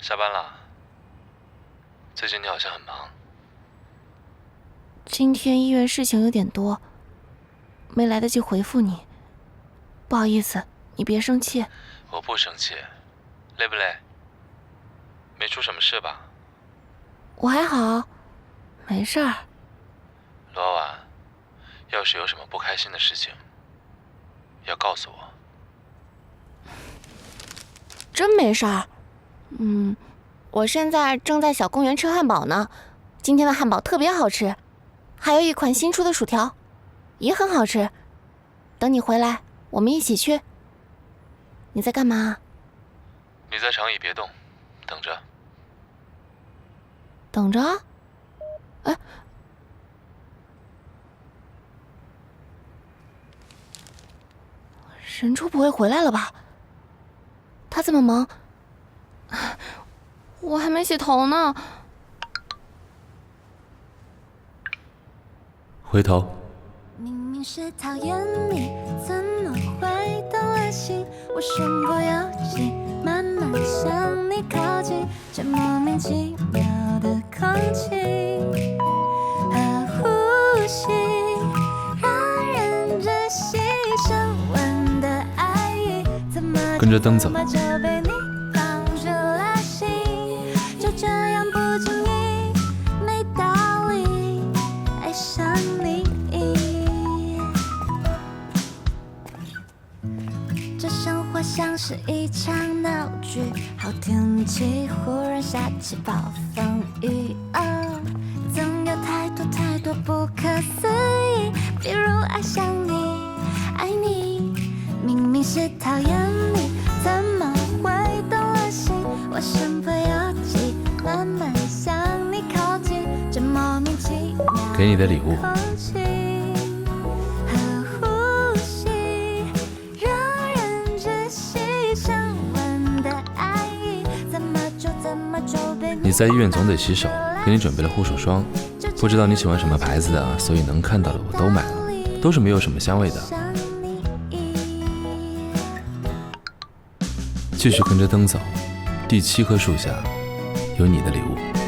下班了。最近你好像很忙。今天医院事情有点多，没来得及回复你。不好意思，你别生气。我不生气。累不累？没出什么事吧？我还好，没事儿。罗婉，要是有什么不开心的事情，要告诉我。真没事儿。嗯，我现在正在小公园吃汉堡呢。今天的汉堡特别好吃，还有一款新出的薯条，也很好吃。等你回来，我们一起去。你在干嘛？你在长椅别动，等着。等着？哎，神初不会回来了吧？他这么忙，我还没洗头呢。回头。明明是讨厌你，怎么会动了心？我身不由己，慢慢向你靠近，这莫名其妙的空气和呼吸，让人窒息。深温的爱意，怎么跟着灯走。爱上你。这生活像是一场闹剧，好天气忽然下起暴风雨，哦，总有太多太多不可思议，比如爱上你，爱你，明明是讨厌给你的礼物。你在医院总得洗手，给你准备了护手霜，不知道你喜欢什么牌子的，所以能看到的我都买了，都是没有什么香味的。继续跟着灯走，第七棵树下有你的礼物。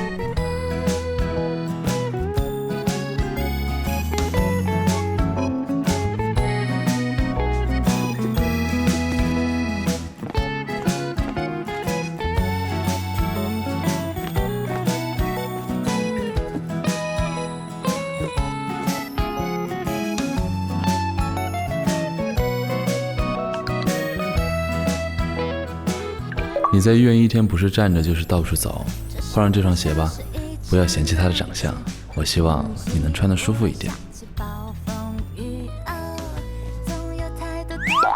你在医院一天不是站着就是到处走，换上这双鞋吧，不要嫌弃它的长相。我希望你能穿得舒服一点。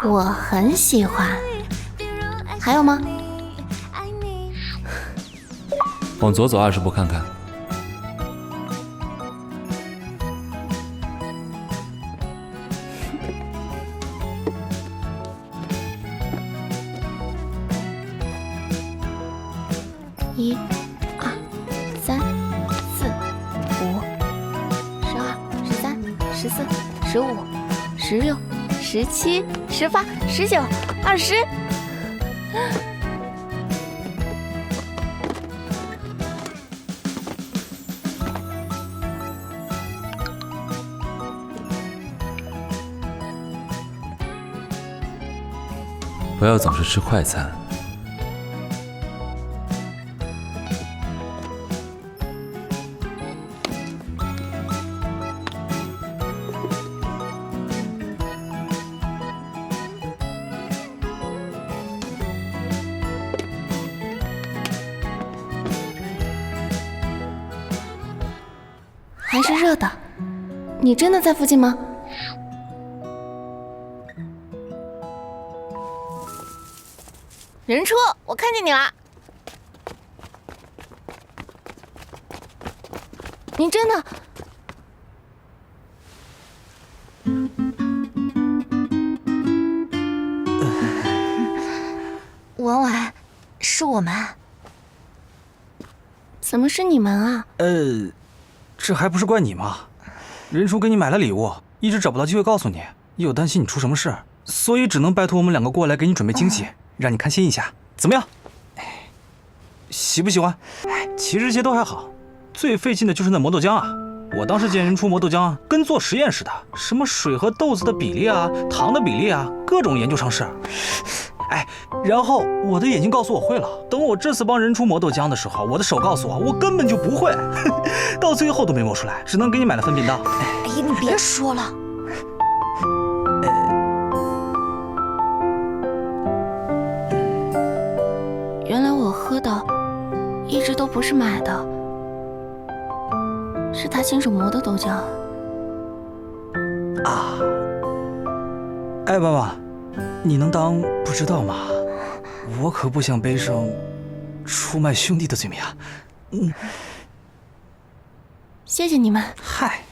我很喜欢。还有吗？往左走二十步看看。一、二、三、四、五、十二、十三、十四、十五、十六、十七、十八、十九、二十。不要总是吃快餐。还是热的。你真的在附近吗？人车，我看见你了。你真的？婉婉，是我们。怎么是你们啊？呃，这还不是怪你吗？任叔给你买了礼物，一直找不到机会告诉你，又担心你出什么事，所以只能拜托我们两个过来给你准备惊喜，让你开心一下，怎么样？喜不喜欢？哎，其实这些都还好，最费劲的就是那磨豆浆啊。我当时见人出磨豆浆，跟做实验似的，什么水和豆子的比例啊，糖的比例啊，各种研究尝试。哎，然后我的眼睛告诉我会了。等我这次帮人出磨豆浆的时候，我的手告诉我，我根本就不会，到最后都没磨出来，只能给你买了粉饼铛。哎呀，你别说了。原来我喝的一直都不是买的，是他亲手磨的豆浆。啊！哎，妈妈，你能当不知道吗？我可不想背上出卖兄弟的罪名啊。嗯。谢谢你们。嗨。